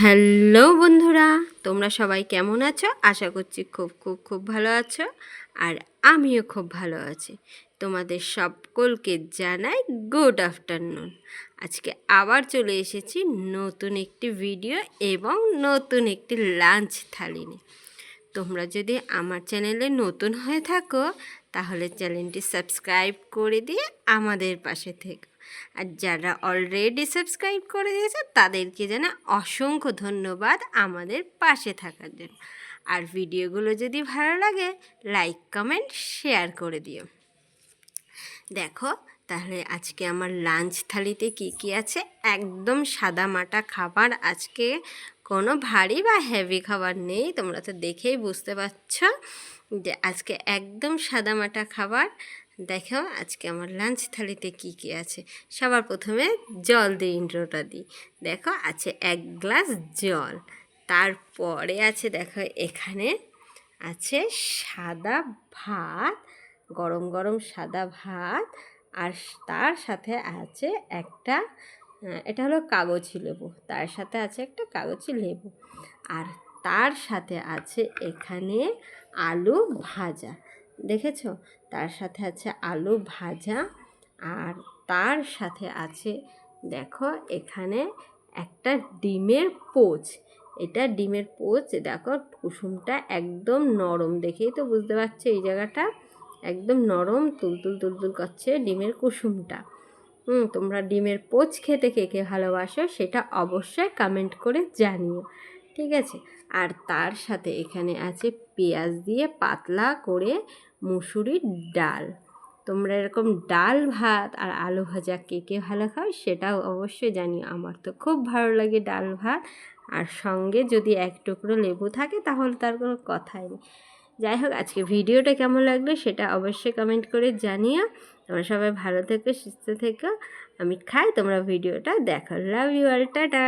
Hello বন্ধুরা, তোমরা সবাই কেমন আছো? আশা করছি খুব খুব খুব ভালো আছো আর আমিও খুব ভালো আছি। তোমাদের সকলকে জানাই গুড আফটারনুন আজকে আবার চলে এসেছি নতুন একটি ভিডিও এবং নতুন একটি লাঞ্চ থালি নিয়ে। তোমরা যদি আমার চ্যানেলে নতুন হয়ে থাকো, তাহলে চ্যানেলটি সাবস্ক্রাইব করে দিয়ে আমাদের পাশে থেকো। আর যারা অলরেডি সাবস্ক্রাইব করে দিয়েছে, তাদেরকে যেন অসংখ্য ধন্যবাদ আমাদের পাশে থাকার জন্য। আর ভিডিওগুলো যদি ভালো লাগে লাইক কমেন্ট শেয়ার করে দিও। দেখো, তাহলে আজকে আমার লাঞ্চ থালিতে কি কি আছে? একদম সাদা মাটা খাবার আজকে কোনো ভারী বা হেভি খাবার নেই, তোমরা তো দেখেই বুঝতে পারছ যে আজকে একদম সাদা মাটা খাবার। দেখো আজকে আমার লাঞ্চ থালিতে কি কি আছে। সবার প্রথমে জল দিয়ে ইন্ট্রোটা দিই। দেখো আছে এক গ্লাস জল, তারপরে আছে দেখো এখানে আছে সাদা ভাত, গরম গরম সাদা ভাত, আর তার সাথে আছে একটা এটা হলো কাগজি লেবু। তার সাথে আছে একটা কাগজি লেবু। আর তার সাথে আছে এখানে আলু ভাজা। দেখেছ? তার সাথে আছে আলু ভাজা। আর তার সাথে আছে, দেখো, এখানে একটা ডিমের পোচ। এটা ডিমের পোচ, দেখো, কুসুমটা একদম নরম। দেখেই তো বুঝতে পারছ এই জায়গাটা। একদম নরম, তুলতুল তুলতুল করছে ডিমের কুসুমটা। হুম, তোমরা ডিমের পোচ খেতে কে কে ভালোবাসো সেটা অবশ্যই কমেন্ট করে জানিও। ঠিক আছে? আর তার সাথে এখানে আছে পেঁয়াজ দিয়ে পাতলা করে মুসুরির ডাল। তোমরা এরকম ডাল, ভাত আর আলু ভাজা কে কে ভালো খাও সেটাও অবশ্যই জানিও। আমার তো খুব ভালো লাগে ডাল, ভাত। আর সঙ্গে যদি এক টুকরো লেবু থাকে তাহলে তার কোনো কথাই নেই। যাই হোক, আজকে ভিডিওটা কেমন লাগল সেটা অবশ্যই কমেন্ট করে জানিও। তোমরা সবাই ভালো থেকো, সুস্থ থেকো। আমি খাই, তোমরা ভিডিওটা দেখো। লাভ ইউ আর টাটা!